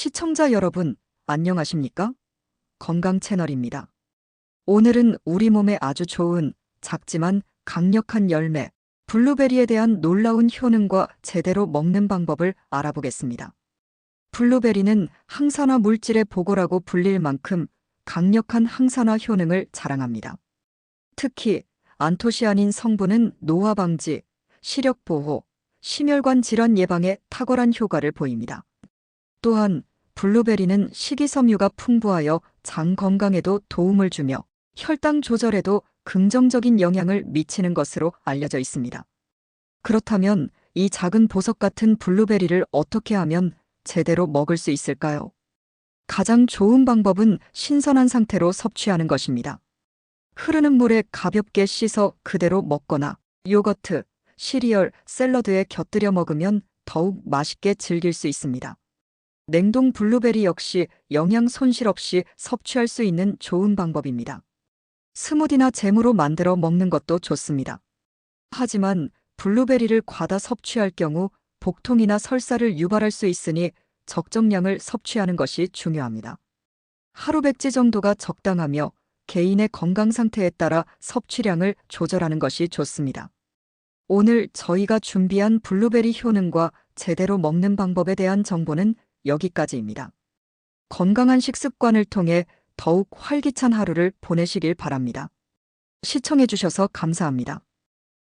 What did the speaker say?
시청자 여러분, 안녕하십니까? 건강 채널입니다. 오늘은 우리 몸에 아주 좋은 작지만 강력한 열매, 블루베리에 대한 놀라운 효능과 제대로 먹는 방법을 알아보겠습니다. 블루베리는 항산화 물질의 보고라고 불릴 만큼 강력한 항산화 효능을 자랑합니다. 특히 안토시아닌 성분은 노화 방지, 시력 보호, 심혈관 질환 예방에 탁월한 효과를 보입니다. 또한 블루베리는 식이섬유가 풍부하여 장 건강에도 도움을 주며 혈당 조절에도 긍정적인 영향을 미치는 것으로 알려져 있습니다. 그렇다면 이 작은 보석 같은 블루베리를 어떻게 하면 제대로 먹을 수 있을까요? 가장 좋은 방법은 신선한 상태로 섭취하는 것입니다. 흐르는 물에 가볍게 씻어 그대로 먹거나 요거트, 시리얼, 샐러드에 곁들여 먹으면 더욱 맛있게 즐길 수 있습니다. 냉동 블루베리 역시 영양 손실 없이 섭취할 수 있는 좋은 방법입니다. 스무디나 잼으로 만들어 먹는 것도 좋습니다. 하지만 블루베리를 과다 섭취할 경우 복통이나 설사를 유발할 수 있으니 적정량을 섭취하는 것이 중요합니다. 하루 백지 정도가 적당하며 개인의 건강 상태에 따라 섭취량을 조절하는 것이 좋습니다. 오늘 저희가 준비한 블루베리 효능과 제대로 먹는 방법에 대한 정보는 여기까지입니다. 건강한 식습관을 통해 더욱 활기찬 하루를 보내시길 바랍니다. 시청해주셔서 감사합니다.